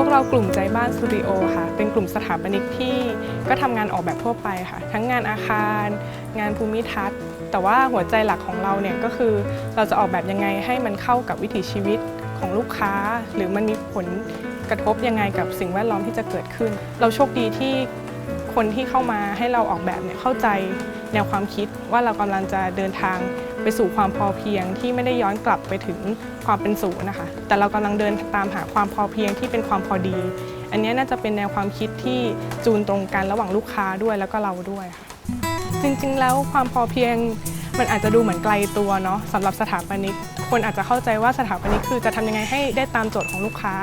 พวกเรากลุ่มใจบ้านสตูดิโอค่ะ เป็นกลุ่มสถาปนิกที่ก็ทำงานออกแบบทั่วไปค่ะ ทั้งงานอาคาร งานภูมิทัศน์ แต่ว่าหัวใจหลักของเราเนี่ยก็คือเราจะออกแบบยังไงให้มันเข้ากับวิถีชีวิตของลูกค้า หรือมันมีผลกระทบยังไงกับสิ่งแวดล้อมที่จะเกิดขึ้น เราโชคดีที่คนที่เข้ามาให้เราออกแบบเนี่ยเข้าใจแนวความคิดว่าเรากำลังจะเดินทาง ไปสู่ความพอเพียงที่ไม่ได้ย้อนกลับไปถึงความเป็นศูนย์นะคะ แต่เรากำลังเดินตามหาความพอเพียงที่เป็นความพอดี อันนี้น่าจะเป็นแนวความคิดที่จูนตรงกันระหว่างลูกค้าด้วยแล้วก็เราด้วยค่ะจริงๆ แล้วความพอเพียงมันอาจจะดูเหมือนไกลตัวเนาะสำหรับสถาปนิกคนอาจจะเข้าใจว่าสถาปนิกคือจะทำยังไงให้ได้ตามโจทย์ของลูกค้า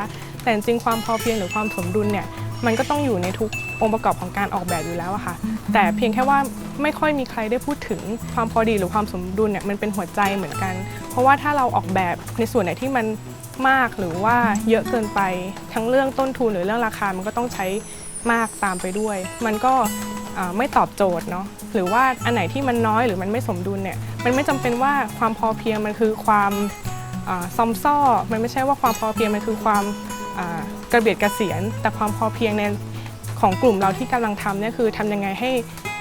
แต่จริงความพอเพียงหรือความสมดุลเนี่ยมันก็ต้องอยู่ในทุก องค์ประกอบของการออกแบบอยู่แล้วอะค่ะ แต่เพียงแค่ว่าไม่ค่อยมีใครได้พูดถึงความพอดีหรือความสมดุลเนี่ยมันเป็นหัวใจเหมือนกัน เพราะว่าถ้าเราออกแบบในส่วนไหนที่มันมากหรือว่าเยอะเกินไปทั้งเรื่องต้นทุนหรือเรื่องราคา มันก็ต้องใช้มากตามไปด้วย มันก็ไม่ตอบโจทย์เนาะหรือว่าอันไหนที่มันน้อยหรือมันไม่สมดุลเนี่ยมันไม่จำเป็นว่าความพอเพียงมันคือความซอมซ่อ มันไม่ใช่ว่าความพอเพียงมันคือความกระเบียดกระเสียนแต่ความพอเพียงใน ของกลุ่มเราที่กำลังทำเนี่ยคือทำยังไงให้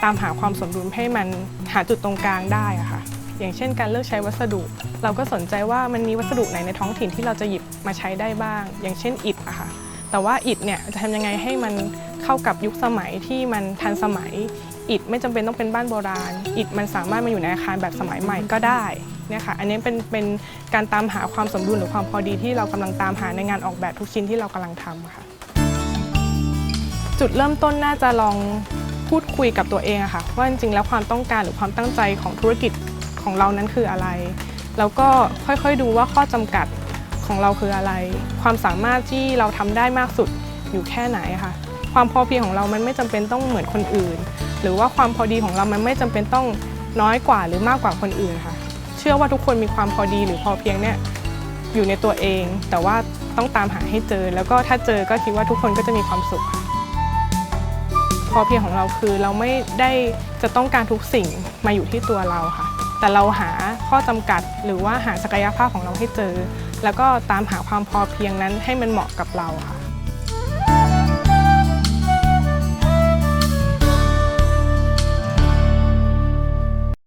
ตามหาความสมดุลให้มันหาจุดตรงกลางได้อะค่ะ อย่างเช่น การเลือกใช้วัสดุ เราก็สนใจว่ามันมีวัสดุไหนในท้องถิ่นที่เราจะหยิบมาใช้ได้บ้าง อย่างเช่นอิฐอะค่ะแต่ว่าอิฐเนี่ยจะทำยังไงให้มันเข้ากับยุคสมัยที่มันทันสมัยอิฐไม่จำเป็นต้องเป็นบ้านโบราณ อิฐมันสามารถมาอยู่ในอาคารแบบสมัยใหม่ก็ได้เนี่ยค่ะอันนี้เป็นเป็นการตามหาความสมดุลหรือความพอดีที่เรากำลังตามหาในงานออกแบบทุกชิ้นที่เรากำลังทำค่ะ จุดเริ่มต้นน่าจะลองพูดคุยกับตัวเองอะค่ะว่าจริงๆแล้วความต้องการหรือความตั้งใจของธุรกิจของเรานั้นคืออะไร แล้วก็ค่อยๆดูว่าข้อจำกัดของเราคืออะไร ความสามารถที่เราทำได้มากสุดอยู่แค่ไหนค่ะ ความพอเพียงของเรามันไม่จำเป็นต้องเหมือนคนอื่น หรือว่าความพอดีของเรามันไม่จำเป็นต้องน้อยกว่าหรือมากกว่าคนอื่นค่ะ เชื่อว่าทุกคนมีความพอดีหรือพอเพียงเนี่ยอยู่ในตัวเอง แต่ว่าต้องตามหาให้เจอ แล้วก็ถ้าเจอก็คิดว่าทุกคนก็จะมีความสุขค่ะ อเพียงของเราคือ เราไม่ได้จะต้องการทุกสิ่งมาอยู่ที่ตัวเราค่ะ แต่เราหาข้อจำกัดหรือว่าหาศักยภาพของเราให้เจอ แล้วก็ตามหาความพอเพียงนั้นให้มันเหมาะกับเราค่ะ